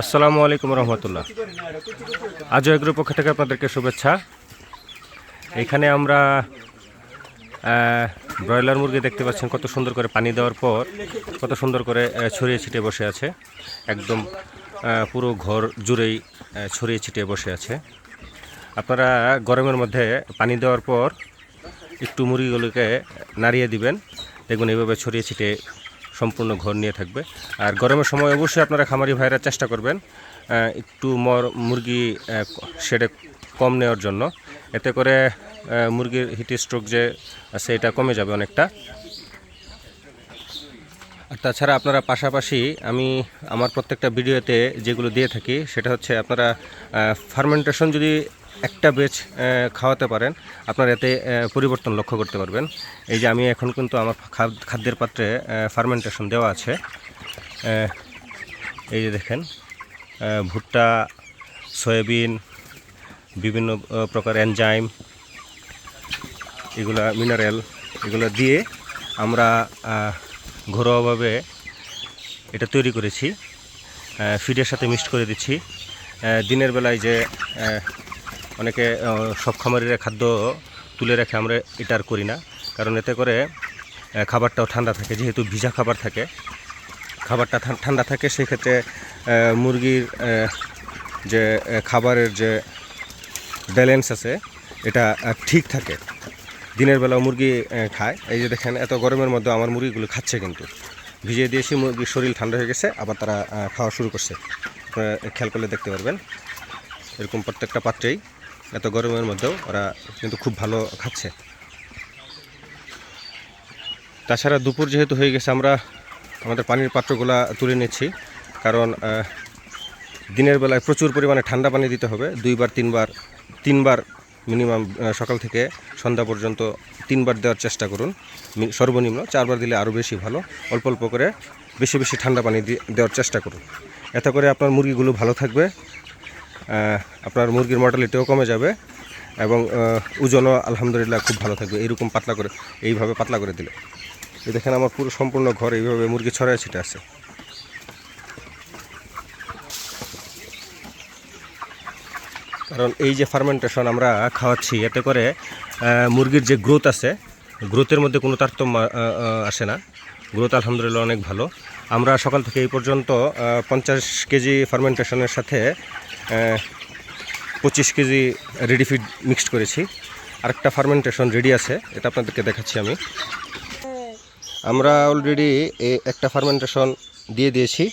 আসসালামু আলাইকুম রহমতুল্লাহ। আজও এগ্রোর পক্ষ থেকে আপনাদেরকে শুভেচ্ছা। এখানে আমরা ব্রয়লার মুরগি দেখতে পাচ্ছেন কত সুন্দর করে পানি দেওয়ার পর, কত সুন্দর করে ছড়িয়ে ছিটিয়ে বসে আছে। একদম পুরো ঘর জুড়েই ছড়িয়ে ছিটিয়ে বসে আছে। আপনারা গরমের মধ্যে পানি দেওয়ার পর একটু মুরগিগুলোকে নাড়িয়ে দিবেন। দেখুন, এইভাবে ছড়িয়ে ছিটিয়ে সম্পূর্ণ ঘর নিয়ে থাকবে। আর গরমের সময় অবশ্যই আপনারা খামারি ভাইরা চেষ্টা করবেন একটু মর, মুরগি সেটা কম নেওয়ার জন্য। এতে করে মুরগির হিট স্ট্রোক যে আছে, এটা কমে যাবে অনেকটা। আর তাছাড়া আপনারা পাশাপাশি আমি আমার প্রত্যেকটা ভিডিওতে যেগুলো দিয়ে থাকি, সেটা হচ্ছে আপনারা ফার্মেন্টেশন যদি একটা বেচ খাওয়াতে পারেন। আপনারা এতে পরিবর্তন লক্ষ্য করতে পারবেন। এই যে আমি এখন কিন্তু আমার খাদ- খাদ্যের পাত্রে ফার্মেন্টেশন দেওয়া আছে। এই যে দেখেন ভুট্টা, সয়াবিন, বিভিন্ন প্রকার এনজাইম এগুলা মিনারেল এগুলো দিয়ে আমরা ঘরোয়াভাবে এটা তৈরি করেছি। ফিডের সাথে মিক্সড করে দিচ্ছি। দিনের বেলায় যে অনেকে সব খামারিরা খাদ্য তুলে রেখে আমরা এটা আর করি না। কারণ এতে করে খাবারটাও ঠান্ডা থাকে, যেহেতু ভিজা খাবার থাকে। খাবারটা ঠান্ডা থাকে, সেক্ষেত্রে মুরগির যে খাবারের যে ব্যালেন্স আছে, এটা ঠিক থাকে। দিনের বেলা মুরগি খায়। এই যে দেখেন, এত গরমের মধ্যে আমার মুরগিগুলো খাচ্ছে কিন্তু। ভিজিয়ে দিয়েছি, মুরগির শরীর ঠান্ডা হয়ে গেছে, আবার তারা খাওয়া শুরু করছে। খেয়াল করলে দেখতে পারবেন। এরকম প্রত্যেকটা পাত্রেই এত গরমের মধ্যেও ওরা কিন্তু খুব ভালো খাচ্ছে। তাছাড়া দুপুর যেহেতু হয়ে গেছে, আমরা আমাদের পানির পাত্রগুলা তুলে নিচ্ছি। কারণ দিনের বেলায় প্রচুর পরিমাণে ঠান্ডা পানি দিতে হবে। দুইবার, তিনবার তিনবার মিনিমাম সকাল থেকে সন্ধ্যা পর্যন্ত তিনবার দেওয়ার চেষ্টা করুন। সর্বনিম্ন চারবার দিলে আরও বেশি ভালো। অল্প অল্প করে বেশি বেশি ঠান্ডা পানি দেওয়ার চেষ্টা করুন। এতে করে আপনার মুরগিগুলো ভালো থাকবে। আপনার মুরগির মর্টালিটিও কমে যাবে এবং ওজনও আলহামদুলিল্লাহ খুব ভালো থাকবে। এইরকম পাতলা করে, এইভাবে পাতলা করে দিলে। এই দেখেন আমার পুরো সম্পূর্ণ ঘর এইভাবে মুরগি ছড়ায় ছিটে আছে। কারণ এই যে ফার্মেন্টেশন আমরা খাওয়াচ্ছি, এতে করে মুরগির যে গ্রোথ আছে গ্রোথের মধ্যে কোনো তারতম্য আসে না। গ্রোথ আলহামদুলিল্লাহ অনেক ভালো। আমরা সকাল থেকে এই পর্যন্ত পঞ্চাশ কেজি ফার্মেন্টেশনের সাথে পঁচিশ কেজি রেডি ফিড মিক্সড করেছি। আরেকটা ফার্মেন্টেশন রেডি আছে, এটা আপনাদেরকে দেখাচ্ছি আমি। আমরা অলরেডি একটা ফার্মেন্টেশন দিয়ে দিয়েছি,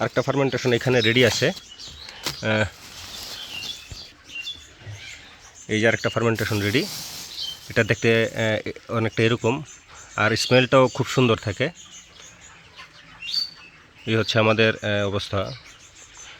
আরেকটা ফার্মেন্টেশন এখানে রেডি আছে। এই যে আরেকটা ফার্মেন্টেশন রেডি এটা দেখতে অনেকটা এরকম, আর স্মেলটাও খুব সুন্দর থাকে। এই হচ্ছে আমাদের অবস্থা।